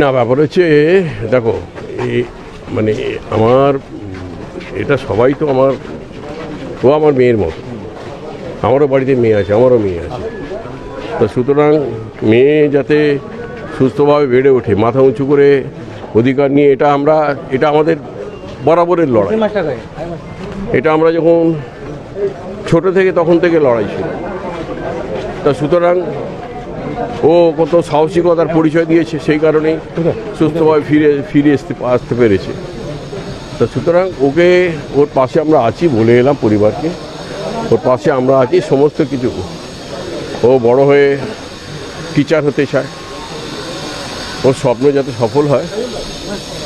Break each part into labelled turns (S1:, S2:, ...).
S1: না ব্যাপার হচ্ছে দেখো মানে আমার এটা সবাই তো আমার ও আমার মেয়ের মতো। আমারও বাড়িতে মেয়ে আছে আমারও মেয়ে আছে। তো সুতরাং মেয়ে যাতে সুস্থভাবে বেড়ে ওঠে মাথা উঁচু করে অধিকার নিয়ে এটা আমরা এটা আমাদের বরাবরের লড়াই। এটা আমরা যখন ছোট থেকে তখন থেকে লড়াই ছিল। তা সুতরাং ও কত সাহসিকতার পরিচয় দিয়েছে সেই কারণেই সুস্থভাবে ফিরে ফিরে আসতে আসতে পেরেছে। তা সুতরাং ওকে ওর পাশে আমরা আছি বলে এলাম পরিবারকে। ওর পাশে আমরা আছি সমস্ত কিছু। ও বড় হয়ে টিচার হতে চায়। ওর স্বপ্ন যাতে সফল হয়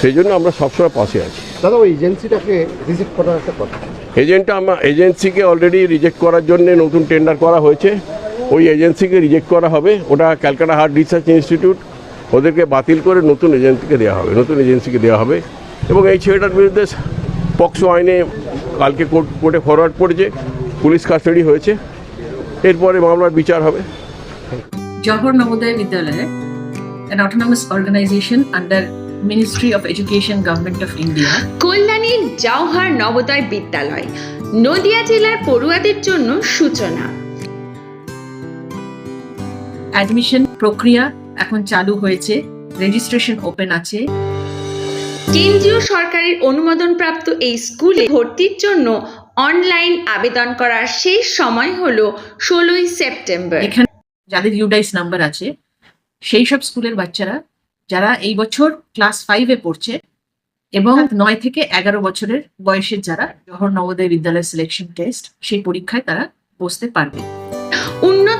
S1: সেই জন্য আমরা সবসময় পাশে আছি।
S2: দাদা ওই এজেন্সিটাকে রিজেক্ট করার একটা কথা।
S1: এজেন্টটা আমার এজেন্সিকে অলরেডি রিজেক্ট করার জন্য নতুন টেন্ডার করা হয়েছে। ওই এজেন্সিকে রিজেক্ট করা হবে। ওটা ক্যালকাটা হার্ট রিসার্চ ইনস্টিটিউট ওদেরকে বাতিল করে নতুন এজেন্সিকে দেওয়া হবে নতুন এজেন্সিকে দেওয়া হবে। এবং এই ছেলেটার বিরুদ্ধে পক্সো আইনে কালকে কোর্ট কোর্টে ফরওয়ার্ড পড়েছে পুলিশ কাস্টাডি হয়েছে। এরপরে মামলার বিচার হবে।
S3: Johor Navodaya Vidyalaya, an autonomous organization under Ministry of Education, Government of India,
S4: কল্যাণীর Jawahar Navodaya বিদ্যালয় নদিয়া জেলার পড়ুয়াদের জন্য সূচনা।
S3: অ্যাডমিশন প্রক্রিয়া এখন চালু হয়েছে রেজিস্ট্রেশন ওপেন আছে।
S4: কেন্দ্রীয় সরকারের অনুমোদনপ্রাপ্ত এই স্কুলে ভর্তির জন্য অনলাইন আবেদন করার শেষ সময় হলো ষোলোই সেপ্টেম্বর।
S3: এখানে যাদের ইউডাইস নাম্বার আছে সেই সব স্কুলের বাচ্চারা যারা এই বছর ক্লাস ফাইভে পড়ছে এবং নয় থেকে এগারো বছরের বয়সের যারা জহর নবোদয় বিদ্যালয় সিলেকশন টেস্ট সেই পরীক্ষায় তারা বসতে পারবে।
S4: উন্নত